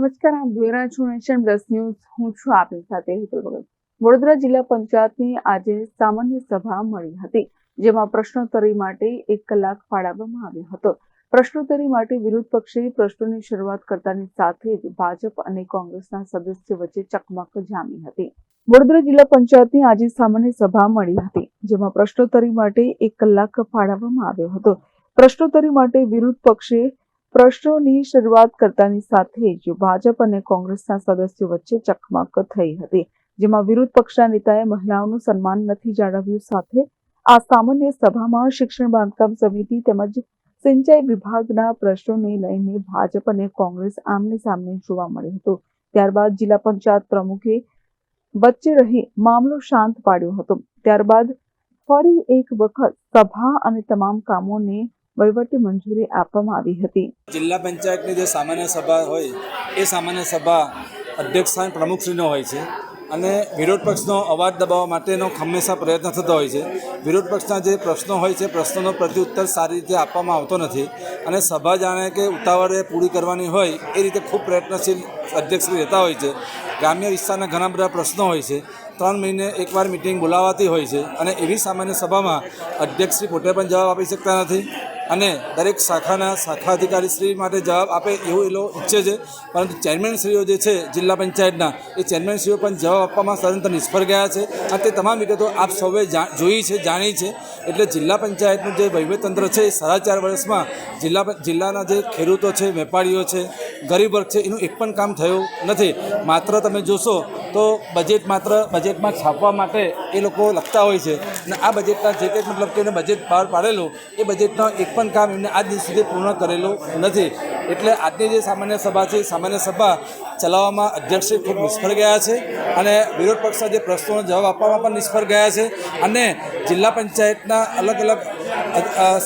નમસ્કાર, આપ જોઈ રહ્યા છો નેશન પ્લસ ન્યૂઝ. હું છું આપની સાથે હિતલ ભગત. વડોદરા જિલ્લા પંચાયતની આજે સામાન્ય સભા મળી હતી, જેમાં પ્રશ્નોત્તરી માટે એક કલાક ફાળવવામાં આવ્યો હતો. પ્રશ્નોત્તરી માટે વિરોધ પક્ષે પ્રશ્નોની શરૂઆત કરતાની સાથે જ ભાજપ અને કોંગ્રેસના સદસ્ય વચ્ચે ચકમક જામી હતી. વડોદરા જિલ્લા પંચાયતની આજે સામાન્ય સભા મળી હતી, જેમાં પ્રશ્નોત્તરી માટે એક કલાક ફાળવવામાં આવ્યો હતો. પ્રશ્નોત્તરી માટે વિરોધ પક્ષે પ્રશ્નોની શરૂઆત કરતાની સાથે જ ભાજપ અને કોંગ્રેસના સદસ્યો વચ્ચે ચકમક થઈ હતી, જેમાં વિરોધ પક્ષના નેતાએ મહિલાઓનું સન્માન નથી જાળવ્યું સાથે આ સામાન્ય સભામાં શિક્ષણ બાંધકામ સમિતિ તેમજ સિંચાઈ વિભાગના પ્રશ્નોને લઈને ભાજપ અને કોંગ્રેસ આમને સામને જોવા મળ્યું હતું. ત્યારબાદ જિલ્લા પંચાયત પ્રમુખે વચ્ચે રહી મામલો શાંત પાડ્યો હતો. ત્યારબાદ ફરી એક વખત સભા અને તમામ કામોને વહીવટી મંજૂરી આપવામાં આવી હતી. જિલ્લા પંચાયતની જે સામાન્ય સભા હોય, એ સામાન્ય સભા અધ્યક્ષ સ્થાન પ્રમુખશ્રીનો હોય છે અને વિરોધ પક્ષનો અવાજ દબાવવા માટેનો હંમેશા પ્રયત્ન થતો હોય છે. વિરોધ પક્ષના જે પ્રશ્નો હોય છે, પ્રશ્નોનો પ્રત્યુત્તર સારી રીતે આપવામાં આવતો નથી અને સભા જાણે કે ઉતાવળે પૂરી કરવાની હોય, એ રીતે ખૂબ પ્રયત્નશીલ અધ્યક્ષશ્રી રહેતા હોય છે. ગ્રામ્ય વિસ્તારના ઘણા બધા પ્રશ્નો હોય છે. ત્રણ મહિને એકવાર મિટિંગ બોલાવાતી હોય છે અને એવી સામાન્ય સભામાં અધ્યક્ષશ્રી પોતે પણ જવાબ આપી શકતા નથી. અને દરેક શાખાના શાખા અધિકારી શ્રી માટે જવાબ આપે એવું એ લોકો ઈચ્છે છે. પરંતુ ચેરમેનશ્રીઓ જે છે, જિલ્લા પંચાયતના, એ ચેરમેનશ્રીઓ પણ જવાબ આપવામાં સદંતર નિષ્ફળ ગયા છે. અને તે તમામ વિગતો આપ સૌએ જોઈ છે, જાણી છે. એટલે જિલ્લા પંચાયતનું જે વહીવટતંત્ર છે, એ સાડા ચાર વર્ષમાં જિલ્લા જિલ્લાના જે ખેડૂતો છે, વેપારીઓ છે, ગરીબ વર્ગ છે, એનું એક પણ કામ થયું નથી. માત્ર તમે જોશો તો બજેટ માત્ર બજેટમાં છાપવા માટે એ લોકો લખતા હોય છે. અને આ બજેટના જે કંઈક મતલબ કે એને બજેટ બહાર પાડેલું, એ બજેટનો એક પણ કામ એમને આજ દિવસ સુધી પૂર્ણ કરેલું નથી. એટલે આજની જે સામાન્ય સભા છે, સામાન્ય સભા ચલાવવામાં અધ્યક્ષશ્રી ખૂબ નિષ્ફળ ગયા છે અને વિરોધ પક્ષના જે પ્રશ્નોનો જવાબ આપવામાં પણ નિષ્ફળ ગયા છે અને જિલ્લા પંચાયતના અલગ અલગ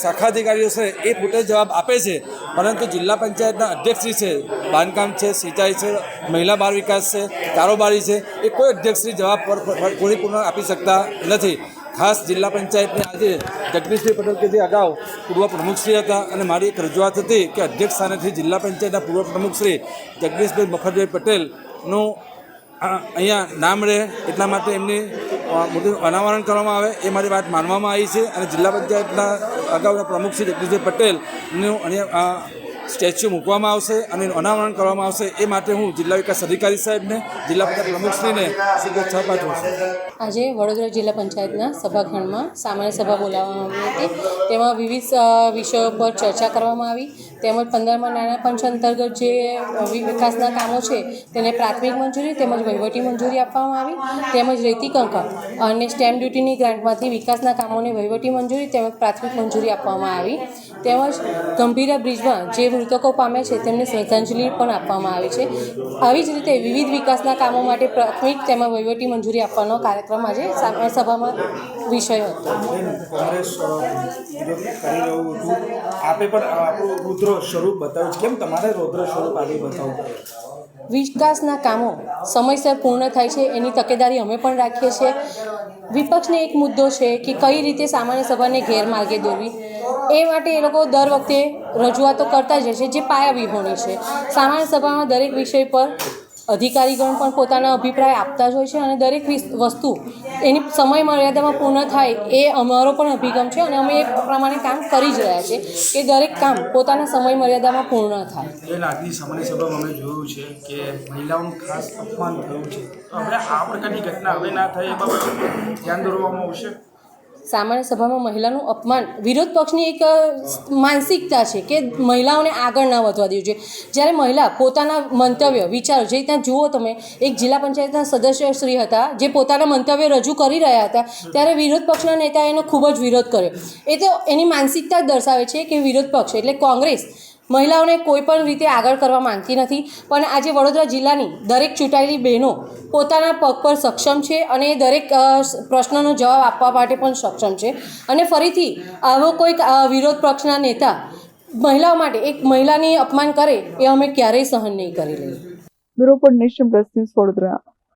શાખા અધિકારીઓ છે એ પોતે જવાબ આપે છે. પરંતુ જિલ્લા પંચાયતના અધ્યક્ષશ્રી છે, બાંધકામ છે, સિંચાઈ છે, મહિલા બાળ વિકાસ છે, કારોબારી છે, એ કોઈ અધ્યક્ષશ્રી જવાબ પર પૂરીપૂર્ણ આપી શકતા નથી. ખાસ જિલ્લા પંચાયતની આજે જગદીશભાઈ પટેલ કે જે અગાઉ પૂર્વ પ્રમુખશ્રી હતા અને મારી એક રજૂઆત હતી કે અધ્યક્ષ સ્થાનેથી જિલ્લા પંચાયતના પૂર્વ પ્રમુખશ્રી જગદીશભાઈ મફતભાઈ પટેલનું અહીંયા નામ રહે એટલા માટે એમની મોટું અનાવરણ કરવામાં આવે એ મારી વાત માનવામાં આવી છે અને જિલ્લા પંચાયતના અગાઉના પ્રમુખ શ્રી જગદીશભાઈ પટેલનું અહીંયા સ્ટેચ્યુ મૂકવામાં આવશે અને અનાવરણ કરવામાં આવશે એ માટે હું જિલ્લા વિકાસ અધિકારી સાહેબને, જિલ્લા પંચાયત પ્રમુખશ્રીને શુભેચ્છા પાઠવું છું. આજે વડોદરા જિલ્લા પંચાયતના સભાખંડમાં સામાન્ય સભા બોલાવવામાં આવી હતી. તેમાં વિવિધ વિષયો પર ચર્ચા કરવામાં આવી. તેમજ પંદરમાં નાણાં પંચ અંતર્ગત જે વિકાસના કામો છે તેને પ્રાથમિક મંજૂરી તેમજ વહીવટી મંજૂરી આપવામાં આવી. તેમજ રેતી કંકર અને સ્ટેમ્પ ડ્યુટીની ગ્રાન્ટમાંથી વિકાસના કામોને વહીવટી મંજૂરી તેમજ પ્રાથમિક મંજૂરી આપવામાં આવી. તેમજ ગંભીરા બ્રિજમાં જે મૃતકો પામ્યા છે તેમને શ્રદ્ધાંજલિ પણ આપવામાં આવી છે. આવી જ રીતે વિવિધ વિકાસના કામો માટે પ્રાથમિક તેમજ વહીવટી મંજૂરી આપવાનો કાર્યક્રમ આજે સભામાં વિષય હતો. કોંગ્રેસ વિરોધ કરી રહ્યું હતું. આપે પણ આપણું રુદ્ર સ્વરૂપ બતાવ્યું છે. કેમ તમારે રુદ્ર સ્વરૂપ આજે બતાવવું વિકાસના કામો સમયસર પૂર્ણ થાય છે એની તકેદારી અમે પણ રાખીએ છીએ. વિપક્ષને એક મુદ્દો છે કે કઈ રીતે સામાન્ય સભાને ગેરમાર્ગે દોરવી. એ માટે એ લોકો દર વખતે રજૂઆતો કરતા જ છે જે પાયા વિહોણી છે. સામાન્ય સભામાં દરેક વિષય પર અધિકારીગણ પણ પોતાના અભિપ્રાય આપતા જ હોય છે અને દરેક વસ્તુ એની સમય મર્યાદામાં પૂર્ણ થાય એ અમારો પણ અભિગમ છે અને અમે એ પ્રમાણે કામ કરી જ રહ્યા છે કે દરેક કામ પોતાના સમય મર્યાદામાં પૂર્ણ થાય. એ આજની સામાન્ય સભામાં અમે જોયું છે કે મહિલાઓનું ખાસ અપમાન થયું છે. તો આ પ્રકારની ઘટના હવે ના થાય એ બાબતે ધ્યાન દોરવામાં આવશે? સામાન્ય સભામાં મહિલાનું અપમાન, વિરોધ પક્ષની એક માનસિકતા છે કે મહિલાઓને આગળ ના વધવા દેવું જોઈએ. જ્યારે મહિલા પોતાના મંતવ્ય, વિચારો જે ત્યાં જુઓ તમે, એક જિલ્લા પંચાયતના સદસ્ય શ્રી હતા, જે પોતાના મંતવ્ય રજૂ કરી રહ્યા હતા, ત્યારે વિરોધ પક્ષના નેતાએ એનો ખૂબ જ વિરોધ કર્યો. એ તો એની માનસિકતા જ દર્શાવે છે કે વિરોધ પક્ષ, એટલે કોંગ્રેસ મહિલાઓને કોઈ પણ રીતે આગળ કરવા માંગતી નથી, પણ આજે વડોદરા જિલ્લાની દરેક ચૂંટાયેલી બહેનો પોતાના પગ પર સક્ષમ છે અને દરેક પ્રશ્નનો જવાબ આપવા માટે પણ સક્ષમ છે. અને ફરીથી, આવો કોઈક વિરોધ પક્ષના નેતા મહિલાઓ માટે એક મહિલાની અપમાન કરે એ અમે ક્યારેય સહન નહીં કરી લઈએ. બ્યુરો પર નેશન વડોદરા.